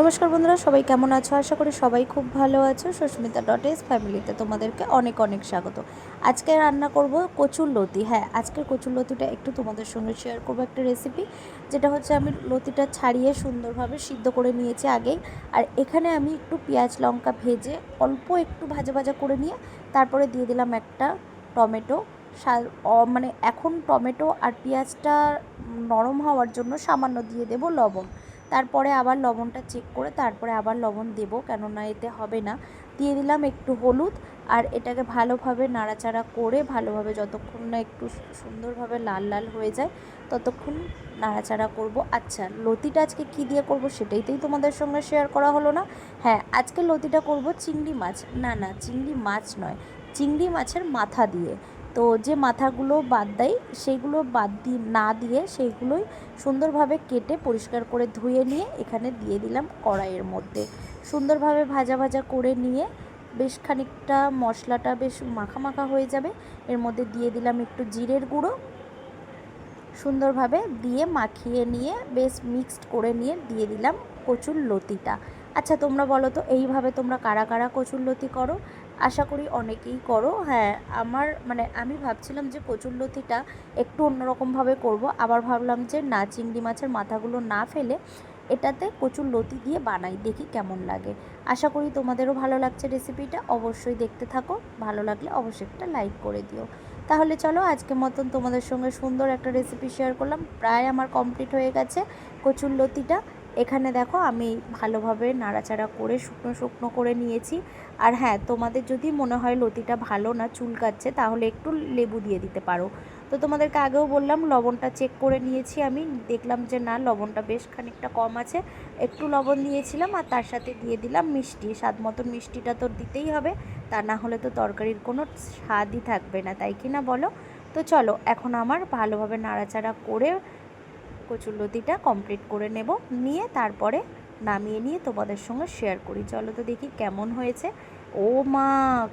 নমস্কার বন্ধুরা, সবাই কেমন আছো? আশা করি সবাই খুব ভালো আছো। সুস্মিতা ডট এস ফ্যামিলিতে তোমাদেরকে অনেক অনেক স্বাগত। আজকে রান্না করব কচুর লতি। হ্যাঁ আজকের কচুর লতিটা একটু তোমাদের সঙ্গে শেয়ার করব একটা রেসিপি যেটা হচ্ছে আমি লতিটা ছাড়িয়ে সুন্দরভাবে সিদ্ধ করে নিয়েছি আগেই। আর এখানে আমি একটু পেঁয়াজ, লঙ্কা ভেজে অল্প একটু ভাজা ভাজা করে নিয়ে তারপরে দিয়ে দিলাম একটা টমেটো। মানে এখন টমেটো আর পেঁয়াজটা নরম হওয়ার জন্য সামান্য দিয়ে দেব লবণ। তারপরে আবার লবণটা চেক করে তারপরে আবার লবণ দেব, কেননা এতে হবে না। দিয়ে দিলাম একটু হলুদ আর এটাকে ভালোভাবে নাড়াচাড়া করে ভালোভাবে যতক্ষণ না একটু সুন্দরভাবে লাল লাল হয়ে যায়, ততক্ষণ নাড়াচাড়া করব। আচ্ছা লতিটা আজকে কী দিয়ে করব সেটাইতেই তোমাদের সঙ্গে শেয়ার করা হলো না। হ্যাঁ আজকে লতিটা করব চিংড়ি মাছ। না না, চিংড়ি মাছ নয়, চিংড়ি মাছের মাথা দিয়ে। তো যে মাথাগুলো বাদ দেয় সেইগুলো বাদ দিয়ে না দিয়ে সেইগুলোই সুন্দরভাবে কেটে পরিষ্কার করে ধুয়ে নিয়ে এখানে দিয়ে দিলাম কড়াইয়ের মধ্যে। সুন্দরভাবে ভাজা ভাজা করে নিয়ে বেশ খানিকটা মশলাটা বেশ মাখা মাখা হয়ে যাবে। এর মধ্যে দিয়ে দিলাম একটু জিরের গুঁড়ো। সুন্দরভাবে দিয়ে মাখিয়ে নিয়ে বেশ মিক্সড করে নিয়ে দিয়ে দিলাম কচুর লতিটা। আচ্ছা তোমরা বলো তো, এইভাবে তোমরা কারা কারা কচুর লতি করো? আশা করি অনেকেই করো। হ্যাঁ আমার মানে আমি ভাবছিলাম যে কচুর লতিটা একটু অন্যরকমভাবে করব। আবার ভাবলাম যে না, চিংড়ি মাছের মাথাগুলো না ফেলে এটাতে কচুর লতি দিয়ে বানাই, দেখি কেমন লাগে। আশা করি তোমাদেরও ভালো লাগছে রেসিপিটা, অবশ্যই দেখতে থাকো। ভালো লাগলে অবশ্যই একটা লাইক করে দিও। তাহলে চলো আজকে মতন তোমাদের সঙ্গে সুন্দর একটা রেসিপি শেয়ার করলাম। প্রায় আমার কমপ্লিট হয়ে গেছে কচুর লতিটা। এখানে দেখো আমি ভালোভাবে নাড়াচাড়া করে শুকনো শুকনো করে নিয়েছি। আর হ্যাঁ তোমাদের যদি মনে হয় লতিটা ভালো না চুলকাচ্ছে, তাহলে একটু লেবু দিয়ে দিতে পারো। তো তোমাদেরকে আগেও বললাম, লবণটা চেক করে নিয়েছি আমি। দেখলাম যে না, লবণটা বেশ খানিকটা কম আছে। একটু লবণ দিয়েছিলাম আর তার সাথে দিয়ে দিলাম মিষ্টি। স্বাদ মতন মিষ্টিটা তো দিতেই হবে, তা না হলে তো তরকারির কোনো স্বাদই থাকবে না, তাই কি না বলো? তো চলো, এখন আমার ভালোভাবে নাড়াচাড়া করে কচুরলতিটা কমপ্লিট করে নেব। নিয়ে তারপরে নামিয়ে নিয়ে তোমাদের সঙ্গে শেয়ার করি। চলো তো দেখি কেমন হয়েছে। ও মা,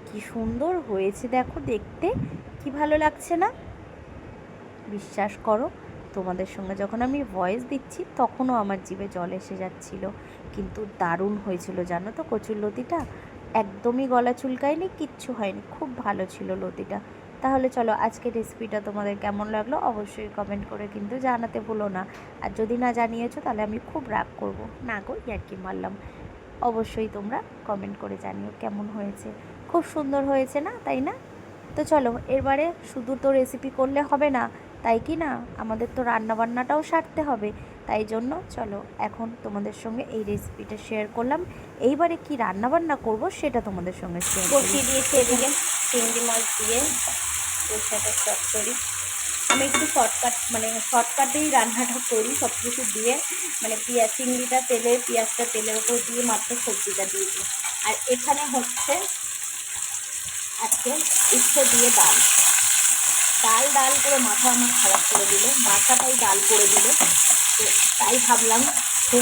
কি সুন্দর হয়েছে দেখো দেখতে। কি ভালো লাগছে না? বিশ্বাস করো, তোমাদের সঙ্গে যখন আমি ভয়েস দিচ্ছি, তখনও আমার জিভে জল এসে যাচ্ছিল। কিন্তু দারুণ হয়েছিল জানো তো কচুর লতিটা। একদমই গলা চুলকায়নি, কিচ্ছু হয়নি। খুব ভালো ছিল লতিটা। তাহলে চলো আজকে রেসিপিটা তোমাদের কেমন লাগল অবশ্যই কমেন্ট করে কিন্তু জানাতে ভুলো না। আর যদি না জানিয়েছো তাহলে আমি খুব রাগ করব। না গো, ইয়ার্কি মারলাম। অবশ্যই তোমরা কমেন্ট করে জানিও কেমন হয়েছে। খুব সুন্দর হয়েছে না, তাই না? তো চলো এরবারে শুধু তো রেসিপি করলে হবে না, তাই কি না? আমাদের তো রান্নাবান্নাটাও সারতে হবে। তাই জন্য চলো, এখন তোমাদের সঙ্গে এই রেসিপিটা শেয়ার করলাম। এইবারে কি রান্নাবান্না করব সেটা তোমাদের সঙ্গে শেয়ার দিয়েছি এদিকে চিংড়ি মাছ দিয়ে। সাথে চচ্চড়ি আমি একটু শর্টকাট মানে শর্টকাটেই রান্নাটা করি সব কিছু দিয়ে। মানে পেঁয়াজ, চিংড়িটা তেলে, পেঁয়াজটা তেলের ওপর দিয়ে মাত্র সবজিটা দিয়ে দিই। আর এখানে হচ্ছে আজকে ইচ্ছে দিয়ে ডাল। ডাল ডাল করে মাথা আমার খারাপ করে দিল। মাথাটাই ডাল করে দিল। তো তাই ভাবলাম যে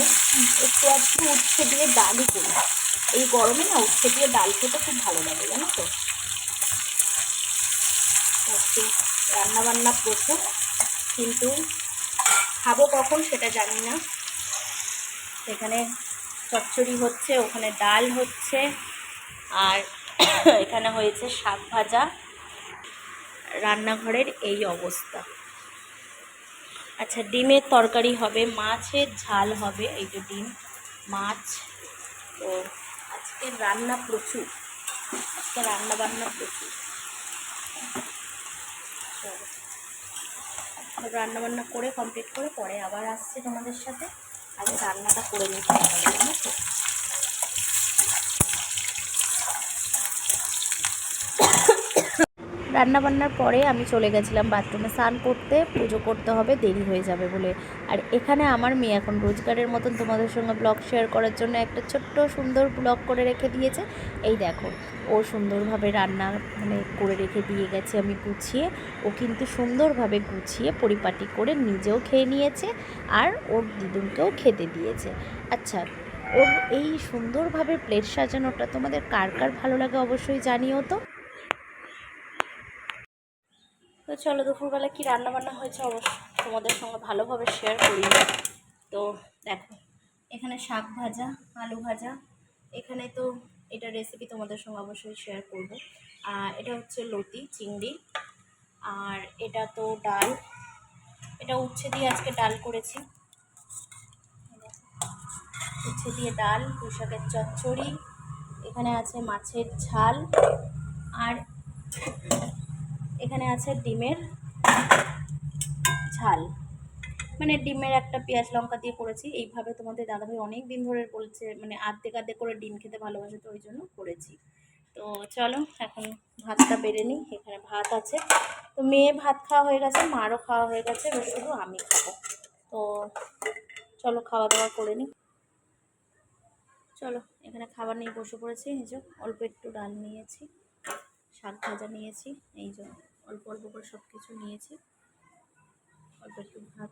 একটু একটু উচ্ছে দিয়ে ডালই করি। এই গরমে না উচ্ছে দিয়ে ডাল খেতে খুব ভালো লাগে, জানো তো? একটু রান্না বান্না প্রচুর কিন্তু খাব কখন সেটা জানি না। এখানে চচ্চড়ি হচ্ছে, ওখানে ডাল হচ্ছে, আর এখানে হয়েছে শাক ভাজা। রান্নাঘরের এই অবস্থা। আচ্ছা ডিমের তরকারি হবে, মাছের ঝাল হবে, এই যে ডিম, মাছ। তো আজকে রান্না প্রচুর। আজকে রান্না বান্না প্রচুর। রান্না বান্না করে কমপ্লিট করে পরে আবার আসছে তোমাদের সাথে। আগে রান্নাটা করে নিতে জানো তো রান্নাবান্নার পরে আমি চলে গেছিলাম বাথরুমে। স্নান করতে, পুজো করতে হবে, দেরি হয়ে যাবে বলে। আর এখানে আমার মেয়ে এখন রোজগারের মতন তোমাদের সঙ্গে ব্লগ শেয়ার করার জন্য একটা ছোট্ট সুন্দর ব্লগ করে রেখে দিয়েছে। এই দেখো, ও সুন্দরভাবে রান্না মানে করে রেখে দিয়ে গেছে আমি গুছিয়ে। ও কিন্তু সুন্দরভাবে গুছিয়ে পরিপাটি করে নিজেও খেয়ে নিয়েছে আর ওর দিদুনকেও খেতে দিয়েছে। আচ্ছা ওর এই সুন্দরভাবে প্লেট সাজানোটা তোমাদের কার কার ভালো লাগে অবশ্যই জানিও তো। তো চলো দুপুরবেলা কি রান্না বান্না হয়েছে অবশ্য তোমাদের সঙ্গে ভালোভাবে শেয়ার করি। তো দেখো, এখানে শাক ভাজা, আলু ভাজা, এখানে তো এটা রেসিপি তোমাদের সঙ্গে অবশ্যই শেয়ার করব। এটা হচ্ছে লতি, চিংড়ি, আর এটা তো ডাল। এটা উচ্ছে দিয়ে আজকে ডাল করেছি। উচ্ছে দিয়ে ডাল পুঁই শাকের চচ্চড়ি, এখানে আছে মাছের ঝাল, আর এখানে আছে ডিমের ঝাল। মানে ডিমের একটা পেঁয়াজ লঙ্কা দিয়ে করেছি। এইভাবে তোমাদের দাদাভাই অনেক দিন ধরে বলছে মানে আর্ধেক আর্ধেক করে ডিম খেতে ভালোবাসে, তো ওই জন্য করেছি। তো চলো, এখন ভাতটা বেড়ে নিই। এখানে ভাত আছে। তো মেয়ে ভাত খাওয়া হয়ে গেছে, মারও খাওয়া হয়ে গেছে, এবার শুধু আমি খাব। তো চলো খাওয়া দাওয়া করে নিই। চলো, এখানে খাবার নিয়ে বসে পড়েছি। এই যে, অল্প একটু ডাল নিয়েছি, শাক ভাজা নিয়েছি, এই যে অল্প অল্প করে সব কিছু নিয়েছি। অল্প একটু ভাত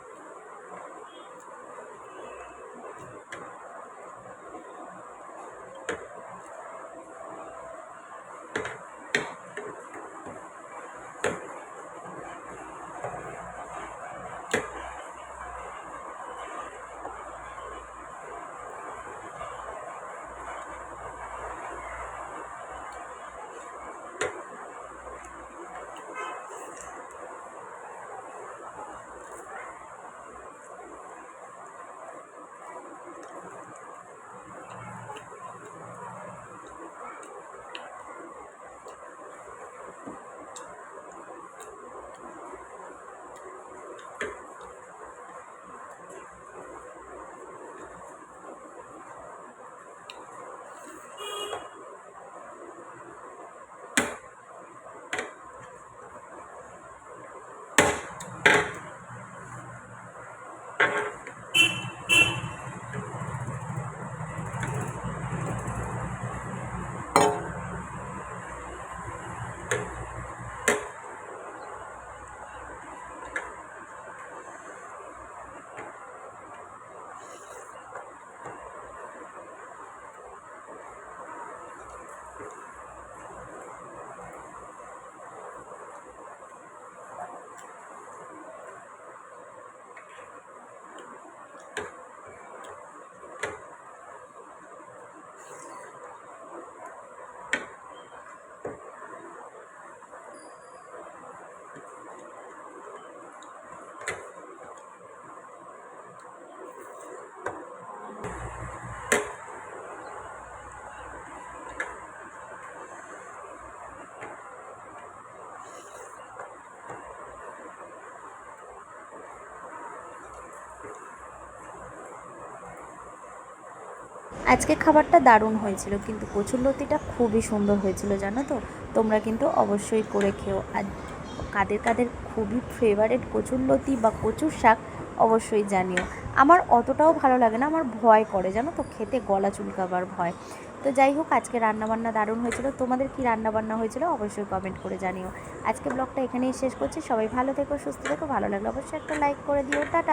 আজকে খাবারটা দারুণ হয়েছিল, কিন্তু কচুরলতিটা খুবই সুন্দর হয়েছিল, জানো তো? তোমরা কিন্তু অবশ্যই করে খেও। আর কাদের কাদের খুবই ফেভারেট কচুরলতি বা কচুর শাক অবশ্যই জানিও। আমার অতটাও ভালো লাগে না, আমার ভয় করে, জানো তো? খেতে গলা চুলকাবার ভয়। তো যাই হোক, আজকে রান্নাবান্না দারুণ হয়েছিল। তোমাদের কি রান্নাবান্না হয়েছিল অবশ্যই কমেন্ট করে জানিও। আজকে ব্লগটা এখানেই শেষ করছি। সবাই ভালো থেকো, সুস্থ থেকো, ভালো লাগলে অবশ্যই একটা লাইক করে দিও। টাটা!